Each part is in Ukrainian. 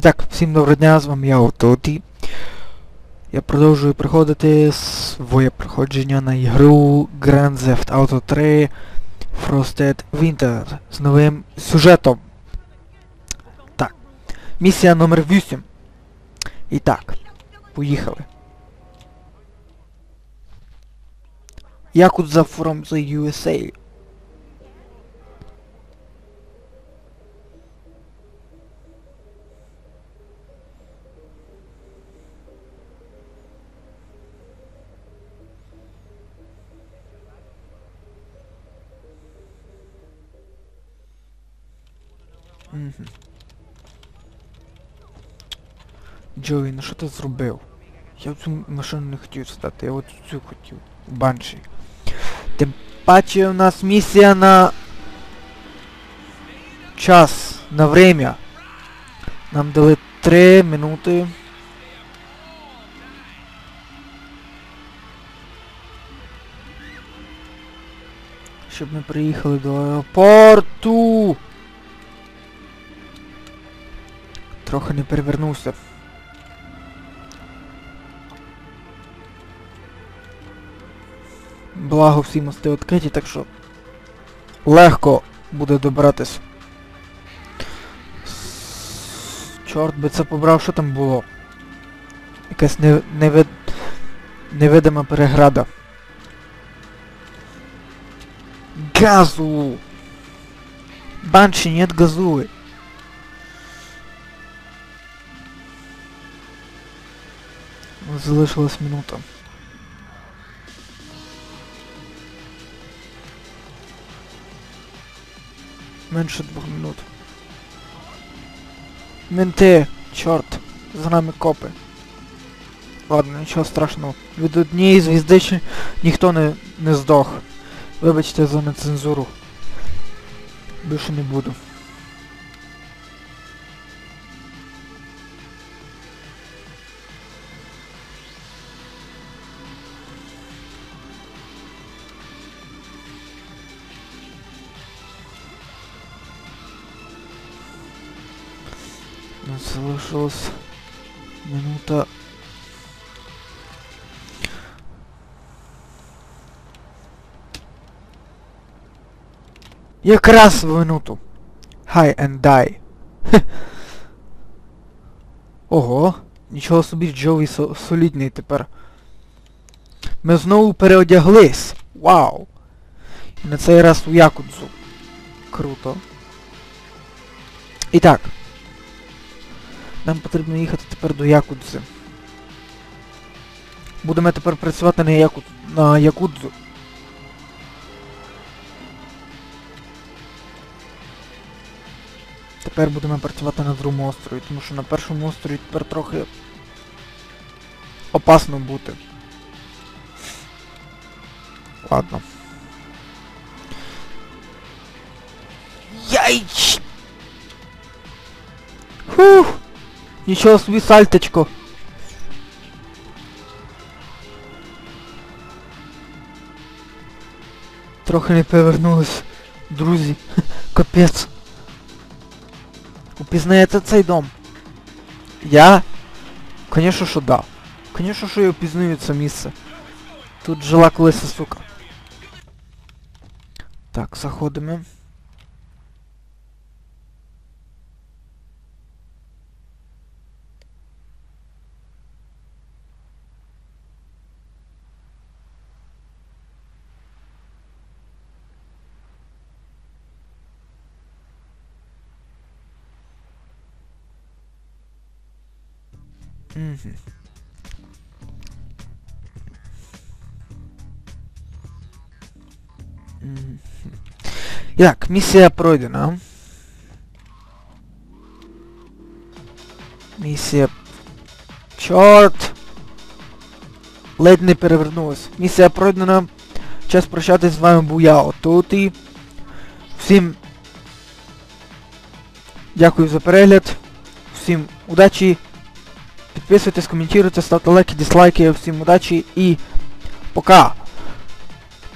І так, всім доброго дня, з вами я Ототі. Я продовжую приходити своє проходження на ігру Grand Theft Auto 3 Frosted Winter з новим сюжетом. Так. Місія номер 8. І так, поїхали. Yakuza from the USA. Мгм. Джої, ну що ти зробив? Я в цю машину не хотів стати, я от цю хотів. Банші. Тим паче у нас місія на час, на время. Нам дали 3 минути. Щоб ми приїхали до аеропорту. Трохи не перевернувся. Благо всі мости відкриті, так що легко буде добратись. Чорт би це побрав, що там було? Якась не, невид... невидима переграда. Газу! Банші, нет газули. Залишилась минута. Менше двох минут. Менти! Чорт! За нами копи. Ладно, нічого страшного. Від однієї звізди ніхто не, не здох. Вибачте за нецензуру. Більше не буду. Нас минута. Якраз в минуту. High and die. Ого, нічого собі Джові со солідний тепер. Ми знову переодяглись. Вау! І на цей раз у Якудзу. Круто. І так. Нам потрібно їхати тепер до Якудзи. Будемо тепер працювати на, Яку... на Якудзу. Тепер будемо працювати на другому острові, тому що на першому острові тепер трохи опасно бути. Ладно. Яйч! Фух! Нічого собі сальточко. Трохи не повернулись, друзі. Капець. Упізнаєте цей дом? Я? Конечно, що да. Конечно, що я впізнаю це місце. Тут жила колись сука. Так, заходимо. Так, місія пройдена. Місія... Чорт! Ледь не перевернулась. Місія пройдена. Час прощатись з вами був я, Ототі. Всім дякую за перегляд. Всім удачі. Підписуйтесь, коментуйте, ставте лайки, дизлайки, всім удачі і пока!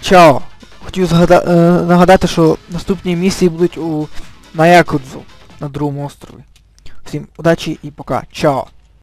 Чао! Хотів згада- е, нагадати, що наступні місії будуть у на Якудзу, на другому острові. Всім удачі і пока. Чао!